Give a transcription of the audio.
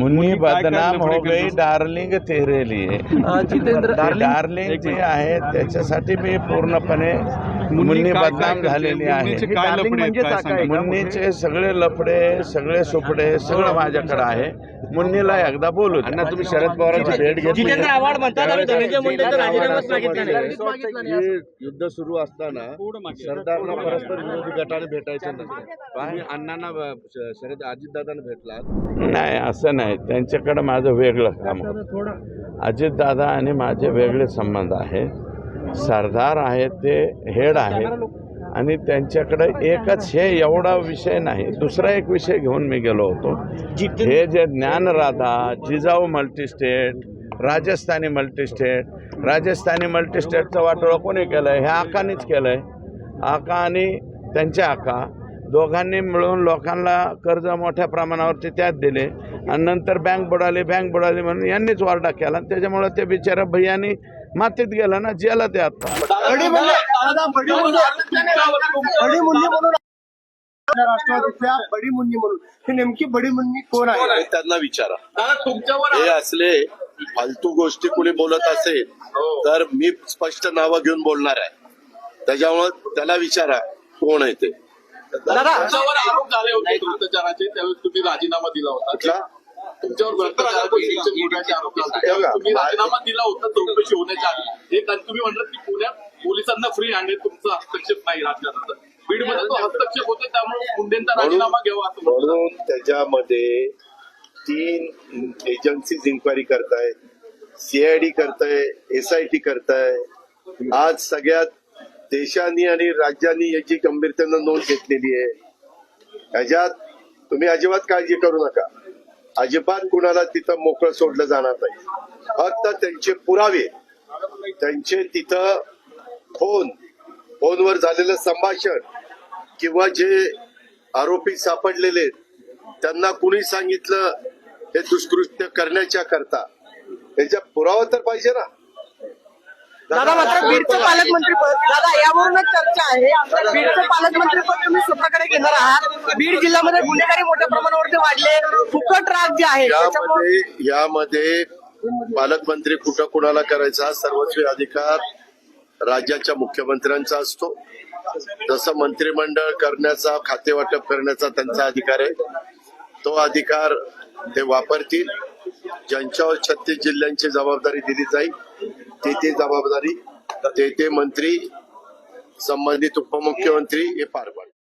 मुन्नी बदनाम हो गई? डार्लिंग तेरे लिए जितेंद्र डार्लिंग जी आहे त्याच्यासाठी मी पूर्णपणे मुन्नी बदनाम? झालेली आहे. मुन्नीचे ही? का? मुन्नीचे सगळे लफडे सगळे सुपडे सगळं माझ्याकडे आहे. मुन्नीला एकदा बोलू द्या. तुम्ही शरद पवारांची भेट घेतली. नाही. युद्ध सुरू असताना. सरदारला परस्पर विरोधी गटाने भेटायचं तुम्ही अण्णांना शरद अजितदादांना भेटला नाही असं नाही. त्यांच्याकडे माझं वेगळं काम होतं. अजितदादा आणि माझे वेगळे संबंध आहेत. सरदार आहेत ते हेड आहेत. आणि त्यांच्याकडे एकच हे एवढा विषय नाही. दुसरा एक विषय घेऊन मी गेलो होतो. हे जे ज्ञानराधा जिजाऊ मल्टीस्टेट राजस्थानी मल्टीस्टेट राजस्थानी मल्टीस्टेटचं वाटोळं कोणी केलं आहे हे आकानीच केलं आहे आका आणि त्यांचे आका. दोघांनी मिळून लोकांना कर्ज मोठ्या प्रमाणावरती त्यात दिले. आणि नंतर बँक बुडाली बँक बुडाली म्हणून यांनीच वारडा केला. आणि त्याच्यामुळे ते बिचारा भैयानी मातीत गेला ना जेला ते आता. बडी मुन्नी म्हणून आपल्या राष्ट्रवादीतल्या बडी मुन्नी म्हणून. ही नेमकी बडी मुन्नी कोण आहे? त्यांना विचारा. हे असले फालतू गोष्टी कुणी बोलत असेल तर मी स्पष्ट नावं घेऊन बोलणार आहे. त्याच्यामुळे त्याला विचारा कोण आहे ते. तुमच्यावर आरोप झाले होते भ्रष्टाचाराचे त्यावेळेस तुम्ही राजीनामा दिला होता. तुमच्यावर आरोप हे तुम्ही राजीनामा दिला होता चौकशी होण्याच्या आधी. एक आणि तुम्ही म्हणलं की पुण्यात पोलिसांना फ्री हँड आहे तुमचा हस्तक्षेप नाही राजकारणाचा. बीडमध्ये तो हस्तक्षेप होते त्यामुळे मुंडेंचा राजीनामा घ्यावा असं. म्हणून त्याच्यामध्ये तीन एजन्सीज इन्क्वायरी करताय सीआयडी करताय एसआयटी करताय. आज सगळ्यात देशांनी आणि राज्यांनी याची गंभीरतेनं नोंद घेतलेली आहे. ह्याच्यात तुम्ही अजिबात काळजी करू नका. अजिबात कुणाला तिथं मोकळं सोडलं जाणार नाही. फक्त त्यांचे पुरावे त्यांचे तिथं फोन फोनवर झालेलं संभाषण किंवा जे आरोपी सापडलेले आहेत, त्यांना कुणी सांगितलं हे दुष्कृत्य करण्याच्या करता याचा पुरावा तर पाहिजे ना. दादा मात्र बीडचं पालकमंत्री पद दादा यावरूनच चर्चा आहे. बीडचं पालकमंत्री पद तुम्ही स्वतःकडे घेणार आहात. बीड जिल्ह्यामध्ये गुन्हेगारी मोठ्या प्रमाणावरती वाढले. फुकट राग जे आहे यामध्ये यामध्ये पालकमंत्री कुठं कुणाला करायचा सर्वस्वी अधिकार राज्याच्या मुख्यमंत्र्यांचा असतो. जसं मंत्रिमंडळ करण्याचा खाते वाटप करण्याचा त्यांचा अधिकार आहे. तो अधिकार ते वापरतील. ज्यांच्यावर छत्तीस जिल्ह्यांची जबाबदारी दिली जाईल ते ते जबाबदारी ते ते मंत्री संबंधित उपमुख्यमंत्री हे पार पाडले